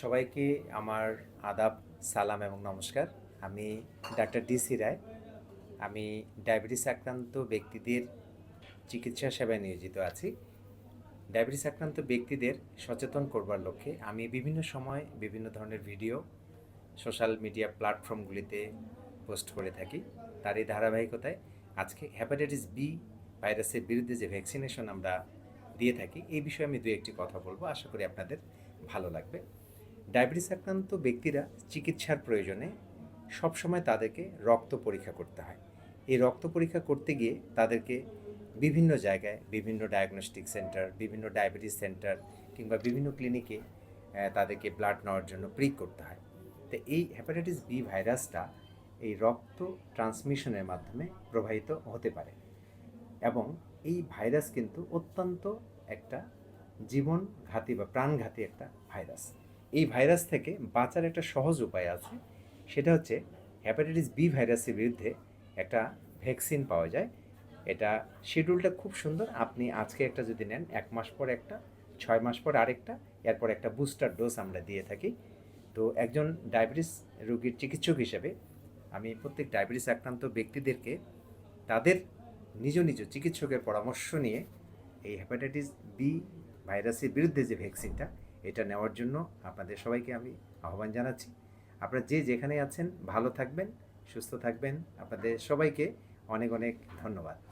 সবাইকে আমার আদাব, সালাম এবং নমস্কার। আমি ডাক্তার ডিসি রায়। আমি ডায়াবেটিস আক্রান্ত ব্যক্তিদের চিকিৎসা সেবায় নিয়োজিত আছি। ডায়াবেটিস আক্রান্ত ব্যক্তিদের সচেতন করবার লক্ষ্যে আমি বিভিন্ন সময় বিভিন্ন ধরনের ভিডিও সোশ্যাল মিডিয়া প্ল্যাটফর্মগুলিতে পোস্ট করে থাকি। তার এই ধারাবাহিকতায় আজকে হ্যাপাটাইটিস বি ভাইরাসের বিরুদ্ধে যে ভ্যাকসিনেশন আমরা দিয়ে থাকি, এই বিষয়ে আমি দু একটি কথা বলব। আশা করি আপনাদের ভালো লাগবে। ডায়াবেটিস আক্রান্ত ব্যক্তিরা চিকিৎসার প্রয়োজনে সবসময় তাদেরকে রক্ত পরীক্ষা করতে হয়। এই রক্ত পরীক্ষা করতে গিয়ে তাদেরকে বিভিন্ন জায়গায় বিভিন্ন ডায়াগনস্টিক সেন্টার বিভিন্ন ডায়াবেটিস সেন্টার কিংবা বিভিন্ন ক্লিনিকে তাদেরকে ব্লাড নেওয়ার জন্য প্রিক করতে হয়। তো এই হ্যাপাটাইটিস বি ভাইরাসটা এই রক্ত ট্রান্সমিশনের মাধ্যমে প্রবাহিত হতে পারে। এবং এই ভাইরাস কিন্তু অত্যন্ত একটা জীবনঘাতী বা প্রাণঘাতী একটা ভাইরাস। এই ভাইরাস থেকে বাঁচার একটা সহজ উপায় আছে। সেটা হচ্ছে হ্যাপাটাইটিস বি ভাইরাসের বিরুদ্ধে একটা ভ্যাকসিন পাওয়া যায়। এটা শিডিউলটা খুব সুন্দর। আপনি আজকে একটা যদি নেন, এক মাস পর একটা, ছয় মাস পর আরেকটা, এরপর একটা বুস্টার ডোজ আমরা দিয়ে থাকি। তো একজন ডায়াবেটিস রোগীর চিকিৎসক হিসেবে আমি প্রত্যেক ডায়াবেটিস আক্রান্ত ব্যক্তিদেরকে তাদের নিজ নিজ চিকিৎসকের পরামর্শ নিয়ে এই হ্যাপাটাইটিস বি ভাইরাসের বিরুদ্ধে যে ভ্যাকসিনটা এটা নেওয়ার জন্য আপনাদের সবাইকে আমি আহ্বান জানাচ্ছি। আপনারা যে যেখানে আছেন, ভালো থাকবেন, সুস্থ থাকবেন। আপনাদের সবাইকে অনেক অনেক ধন্যবাদ।